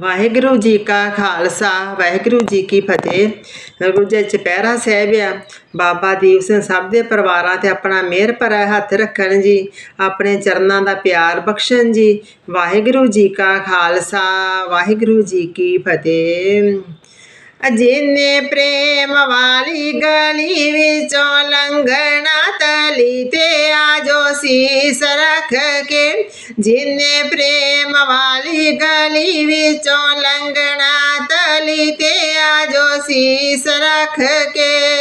ਵਾਹਿਗੁਰੂ ਜੀ ਕਾ ਖਾਲਸਾ, ਵਾਹਿਗੁਰੂ ਜੀ ਕੀ ਫਤਿਹ। ਗੁਰੂ ਜੀ ਚਪਹਿਰਾ ਸਾਹਿਬ ਆ। ਬਾਬਾ ਦੀਪ ਸਿੰਘ ਸਭ ਦੇ ਪਰਿਵਾਰਾਂ ਤੇ ਆਪਣਾ ਮਿਹਰ ਭਰਾ ਹੱਥ ਰੱਖਣ ਜੀ। ਆਪਣੇ ਚਰਨਾਂ ਦਾ ਪਿਆਰ ਬਖਸ਼ਣ ਜੀ। ਵਾਹਿਗੁਰੂ ਜੀ ਕਾ ਖਾਲਸਾ, ਵਾਹਿਗੁਰੂ ਜੀ ਕੀ ਫਤਿਹ। जिन्ने प्रेम वाली गली विचों लंगना तली ते आजो शीस रख के। जिन्ने प्रेम वाली गली विचों लंगना तली ते आजो शीस रख के।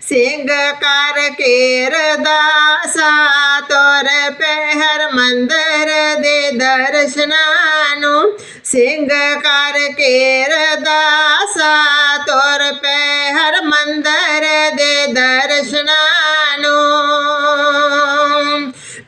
सिंह कर केर दासा, तोर पहर मंदर दे दर्शनानु। सिंह कर के रदासा तोर पे हर मंदिर दे दर्शनानो।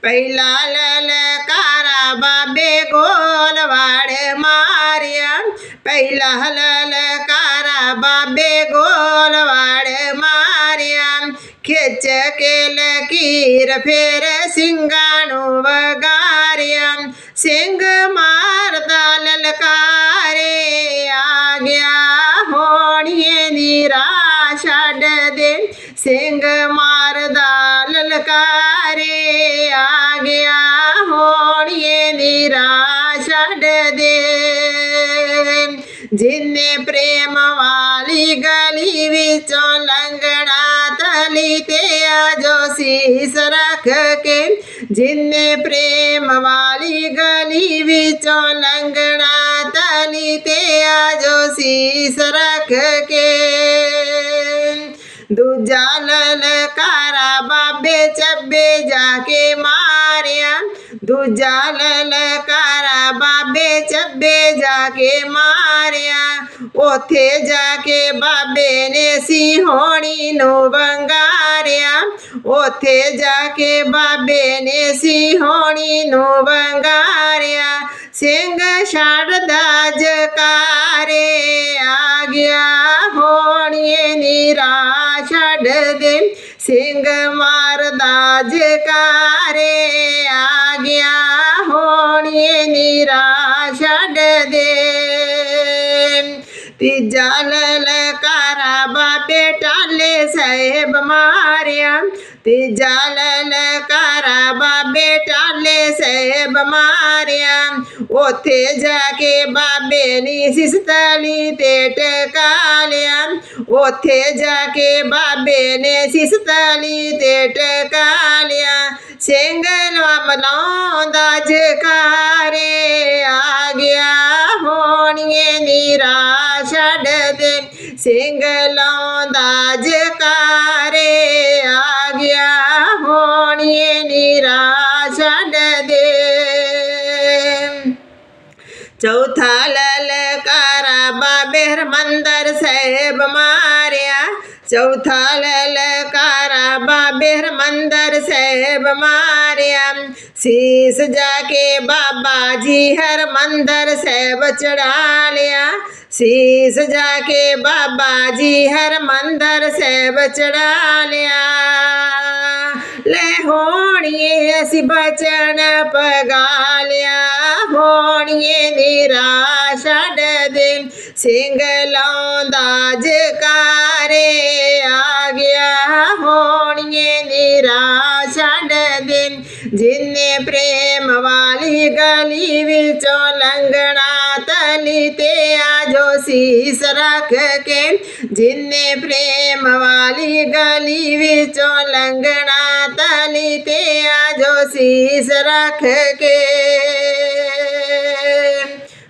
पहला ललकारा बाबे गोलवाड़ मारिया। पहला ललकारा बाबे गोलवाड़ मारिया। खिच के लकीर फेर सिंगानो बगा ਸਿੰਘ ਮਾਰਦਾ ਲਲਕਾਰੇ ਆ ਗਿਆ। ਹੋਣੀਏ ਦੀ ਰਾਹ ਛੱਡ ਦੇ। ਸਿੰਘ ਮਾਰਦਾ ਲਲਕਾਰੇ ਆ ਗਿਆ। ਹੋਣੀਏ ਦੀ ਰਾਹ ਛੱਡ ਦੇ। जिन्ने प्रेम वाली गली विचों लंगड़ा तली ते आजो शीस रख के, जिन्ने प्रेम वाली गली विचों लंगड़ा तली ते आजो शीस रख के। दूजा ललकारा बाबे चब्बे जाके मा दूजा ललकारा बाबे चबे जाके मारिया। उथे जाके बाबे ने सिंहणी नो बंगारिया। ओथे जाके बाबे ने सिंहणी नो बंगारिया। सिंह शारदा जकारे आ गया होनी निरा छड़ दे। सिंह मारदा जकारे दे तीजा ललकारा बापे टाले साहेब मारिया। तीजा ललकारा बाबे टाले साहेब मारिया। उथे जाके बाबे नी सिस्तली ते टकालिया। उथे जाके बाबे ने सिस्तली ते टकालिया। सेंगल मलाउंदा जका સિંગલોંદાજ કારે આજ્ઞા હોણીએ નિરાશ દે ચૌથા हरमंदर साहेब मारिया। चौथा लल कारा बाबे हरमंदर साहेब मारिया। शीस जाके बाबा जी हरमंदर साहेब चढ़ा लिया शीस जाके बाबा जी हरमंदर साहेब चढ़ा लिया ले होणिए असी बचन पगा लिया होणिए निराशा सिंह लौंदा आ गया होनिए निराशा दिन जिन्ने प्रेम वाली गली विचों लंगना तली ते आजो शीस रख के जिन्ने प्रेम वाली गली विचों लंगना तली ते आजो शीस रख के